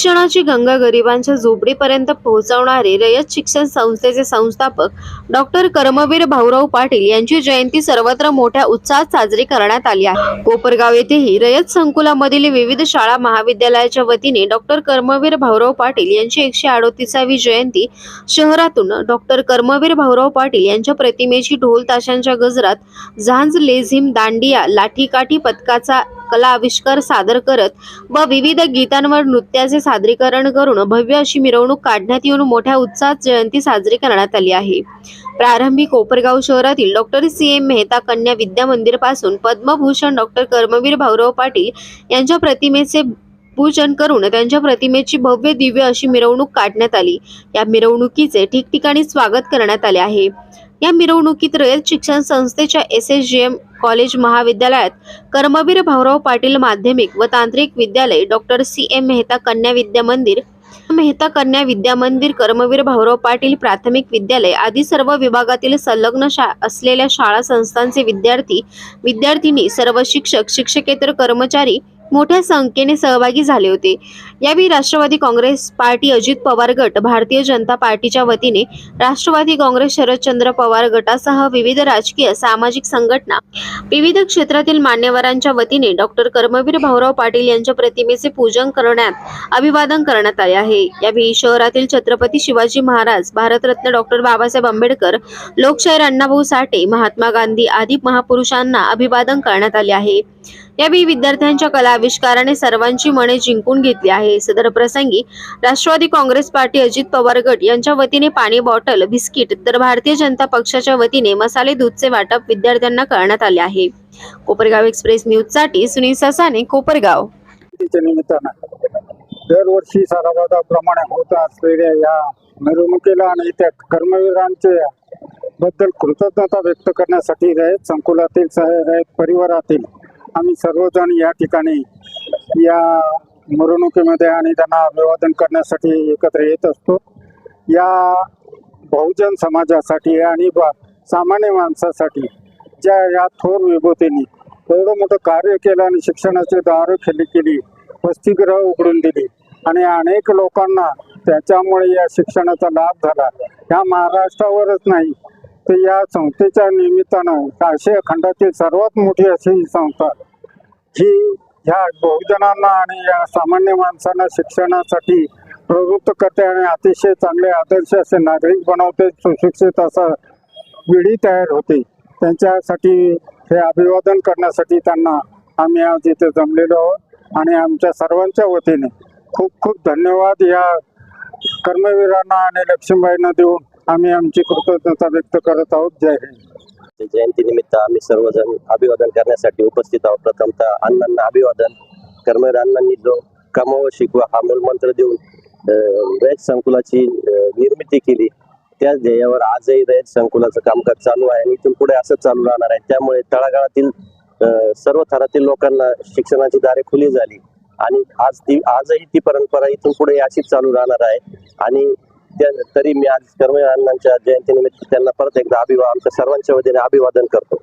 शिक्षणाची गंगा गरिबांच्या झोपडीपर्यंत पोहोचवणारे रयत शिक्षण संस्थेचे संस्थापक डॉक्टर कर्मवीर भाऊराव पाटील यांची जयंती सर्वत्र मोठ्या उत्साहात साजरी करण्यात आली आहे. कोपरगाव येथेही रयत संकुलामधील विविध शाळा महाविद्यालयाच्या वतीने डॉक्टर कर्मवीर भाऊराव पाटील यांची एकशे अडोतीसावी जयंती शहरातून डॉक्टर कर्मवीर भाऊराव पाटील यांच्या प्रतिमेची ढोल ताशांच्या गजरात झांज लेझिम दांडिया लाठीकाठी पथकाचा कला आविष्कार सादर करत व विविध गीतांवर नृत्याचे सादरीकरण करून भव्य अशी मिरवणूक काढण्यात येऊन मोठ्या उत्साहात जयंती साजरी करण्यात आली आहे. प्रारंभी कोपरगाव शहरातील doctor C M Mehta Kanya Vidya मंदिरपासून पद्मभूषण डॉक्टर कर्मवीर भाऊराव पाटील यांच्या प्रतिमेचे पूजन करून त्यांच्या प्रतिमेची भव्य दिव्य अशी मिरवणूक काढण्यात आली. या मिरवणुकीचे ठिकठिकाणी स्वागत करण्यात आले आहे. या मिरवणुकीत रयत शिक्षण संस्थेच्या S S G M college महाविद्यालयात कर्मवीर भाऊराव पाटील माध्यमिक व तांत्रिक विद्यालय doctor C M Mehta Kanya Vidya मंदिर मेहता कन्या विद्या मंदिर कर्मवीर भाऊराव पाटील प्राथमिक विद्यालय आदी सर्व विभागातील संलग्न शा असलेल्या शाळा संस्थांचे विद्यार्थी विद्यार्थिनी सर्व शिक्षक शिक्षकेतर कर्मचारी मोठ्या संख्येने सहभागी झाले होते. यावेळी राष्ट्रवादी काँग्रेस पार्टी अजित पवार गट भारतीय जनता पार्टीच्या वतीने राष्ट्रवादी काँग्रेस शरदचंद्र पवार गटासह विविध राजकीय सामाजिक संघटना विविध क्षेत्रातील मान्यवरांच्या वतीने डॉक्टर कर्मवीर भाऊराव पाटील यांच्या प्रतिमेचे पूजन करण्यात अभिवादन करण्यात आले आहे. यावेळी शहरातील छत्रपती शिवाजी महाराज भारतरत्न डॉक्टर बाबासाहेब आंबेडकर लोकशाहीर अण्णाभाऊ साठे महात्मा गांधी आदी महापुरुषांना अभिवादन करण्यात आले आहे. यावेळी विद्यार्थ्यांच्या कला आविष्काराने सर्वांची मने जिंकून घेतली आहे. सदर प्रसंगी राष्ट्रवादी काँग्रेस पार्टी अजित पवार गट यांच्या वतीने पाणी बॉटल बिस्किट तर भारतीय जनता पक्षाच्या वतीने मसाले दूधचे वाटप विद्यार्थ्यांना करण्यात आले आहे. कोपरगाव एक्सप्रेस न्यूजसाठी सुनील ससाने कोपरगाव. दरवर्षी सारावादाप्रमाणे होत असलेल्या या मिरवणुकीला आणि त्या कर्मवीरांचे बद्दल कृतज्ञता व्यक्त करण्यासाठी रयत संकुलातील सह रयत परिवारातील आम्ही सर्वजण या ठिकाणी या मिरवणुकीमध्ये आणि त्यांना अभिवादन करण्यासाठी एकत्र येत असतो. या बहुजन समाजासाठी आणि सामान्य माणसासाठी ज्या या थोर विभूतींनी एवढं मोठं कार्य केलं आणि शिक्षणाची दारं खेली केली वसतिगृह उघडून दिली आणि अनेक लोकांना त्याच्यामुळे या शिक्षणाचा लाभ झाला. या महाराष्ट्रावरच नाही तर या संस्थेच्या निमित्तानं काशी खंडातील सर्वात मोठी अशी ही संस्था. ही ह्या बहुजनांना आणि या सामान्य माणसांना शिक्षणासाठी प्रवृत्त करते आणि अतिशय चांगले आदर्श असे नागरिक बनवते सुशिक्षित असा पिढी तयार होते. त्यांच्यासाठी हे अभिवादन करण्यासाठी त्यांना आम्ही आज इथे जमलेलो आहोत आणि आमच्या सर्वांच्या वतीने खूप खूप धन्यवाद या कर्मवीरांना आणि लक्ष्मीबाईंना देऊन. आम्ही आमची कृतज्ञता व्यक्त करत आहोत. जय हिंद. जयंतीनिमित्त आम्ही सर्वजण अभिवादन करण्यासाठी उपस्थित आहोत. प्रथमतः अण्णांना अभिवादन. कर्मवीर अण्णांनी जो कमाव शिकवा हा मूलमंत्र देऊन रयत संकुलाची निर्मिती केली. त्या ध्येयावर आजही रयत संकुलाचं कामकाज चालू आहे आणि इथून पुढे असंच चालू राहणार आहे. त्यामुळे तळागाळातील सर्व थरातील लोकांना शिक्षणाची दारे खुली झाली. आणि आज ती आजही ती परंपरा इथून पुढे अशीच चालू राहणार आहे. आणि तरी मी आज कर्मवीर अण्णांच्या जयंतीनिमित्त त्यांना परत एकदा अभिवा आमच्या सर्वांच्या वतीने अभिवादन करतो.